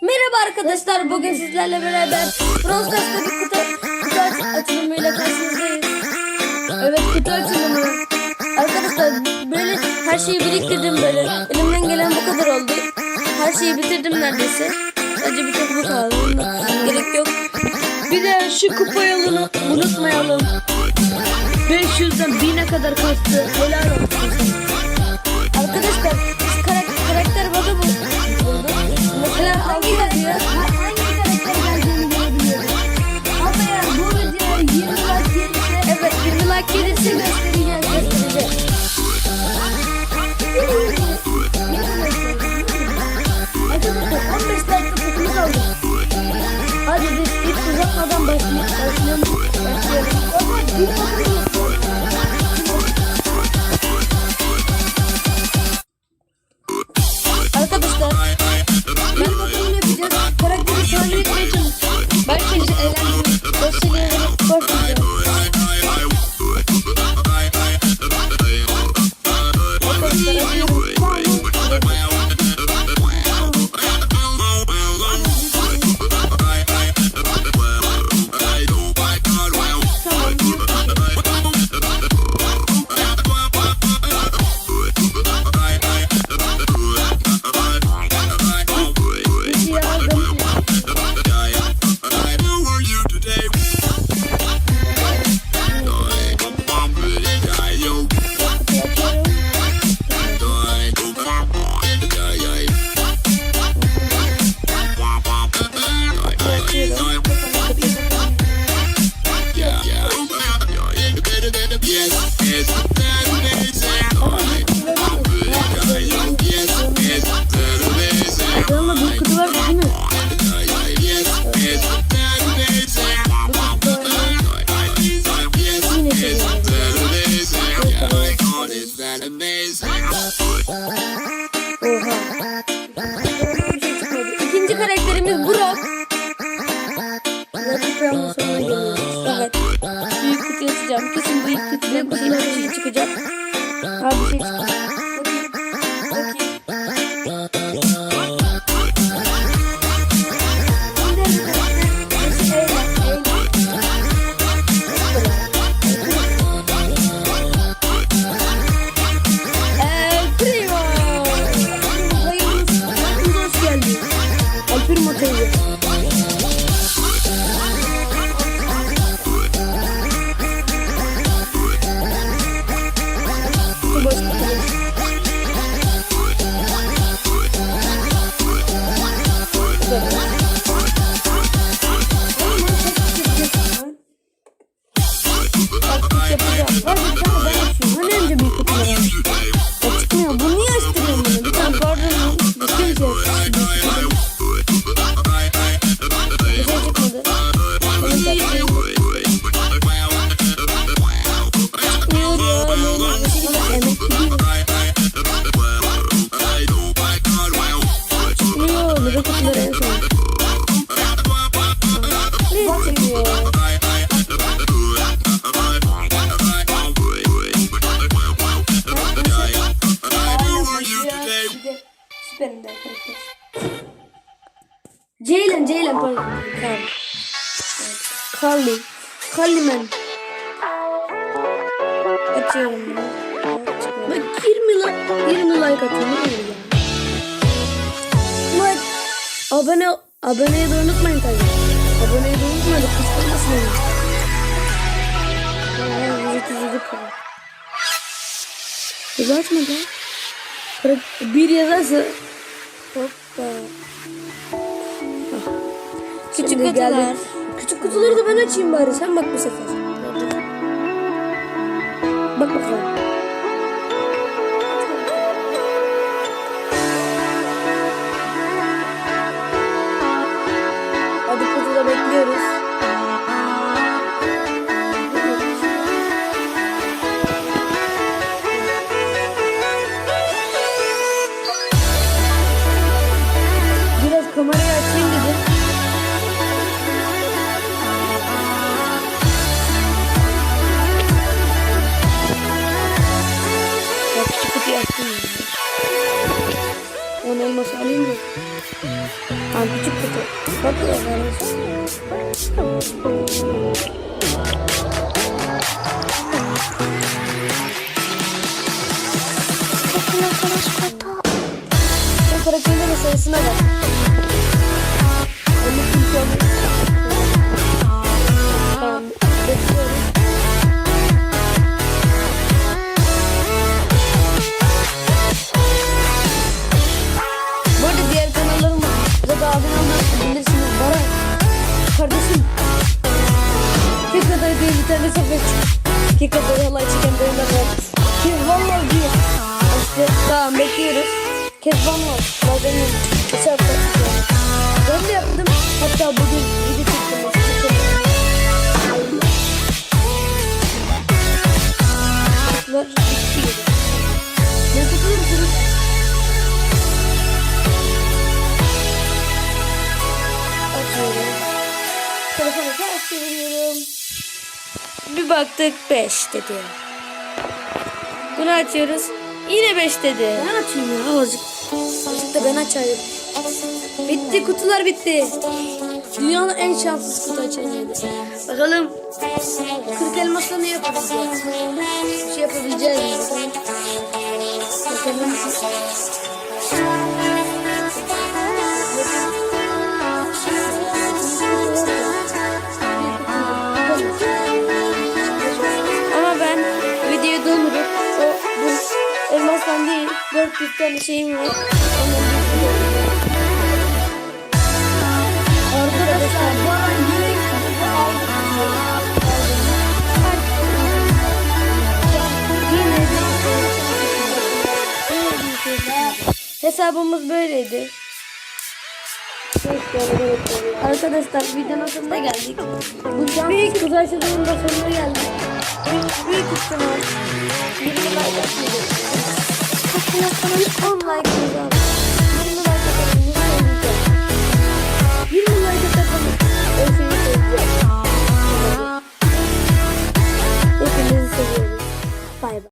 Merhaba arkadaşlar. Bugün sizlerle beraber Brawl bir kutu, kutu aç- açılımıyla karşınızdayız. Evet kutu açılımı. Arkadaşlar böyle her şeyi biriktirdim böyle. Elimden gelen bu kadar oldu. Her şeyi bitirdim neredeyse. Sadece bir tek bu kaldı. Gerek yok. Bir de şu kupa yolunu unutmayalım. 500'den 1000'e kadar kastı. Helal olsun. Thank you. Ama bir kutu var değil mi? Oha. İkinci karakterimiz Brock. Rakip Süperinde arkadaşlar. Ceylan, Ceylan pardon. Carl. Carly. Carly man. Açıyorum bunu. Bak 20 like, 20 like atıyorum. Ne? Like. Abone, aboneyi de unutmayın tabii. Aboneyi de unutmayın. Kıskanmasın beni. Aa, yüzük Kırık bir yazarsa hoppa. Küçük Şimdi kutular. Küçük kutuları da ben açayım bari. Sen bak bu sefer. Bak bakalım. elması alayım mı? Ha küçük kutu. Bak ya elması. Bakın arkadaş kutu. Bu karakterin sayısına bak. Kika'da diye bir tane sohbet Kika'da halay çıkan beyler var. Ki vallahi diyor. İşte tamam bekliyoruz. Kezban var. Bazenin bir şarkı. Ben de yaptım. Hatta bugün Bir baktık 5 dedi. Bunu açıyoruz. Yine 5 dedi. Ben açayım ya azıcık. Azıcık da ben açayım. Bitti kutular bitti. Dünyanın en şanssız kutu açılımıydı. Bakalım 40 elmasla ne yapabileceğiz? Bir şey yapabileceğiz mi? Bakalım. 400 tane şeyim var. Bir Arkadaşlar bu kutu aldık. Hesabımız böyleydi. Arkadaşlar videonun sonuna geldik. Bu şans büyük kızartılığın da sonuna geldik. Büyük, büyük ihtimal 20 like I'm like you.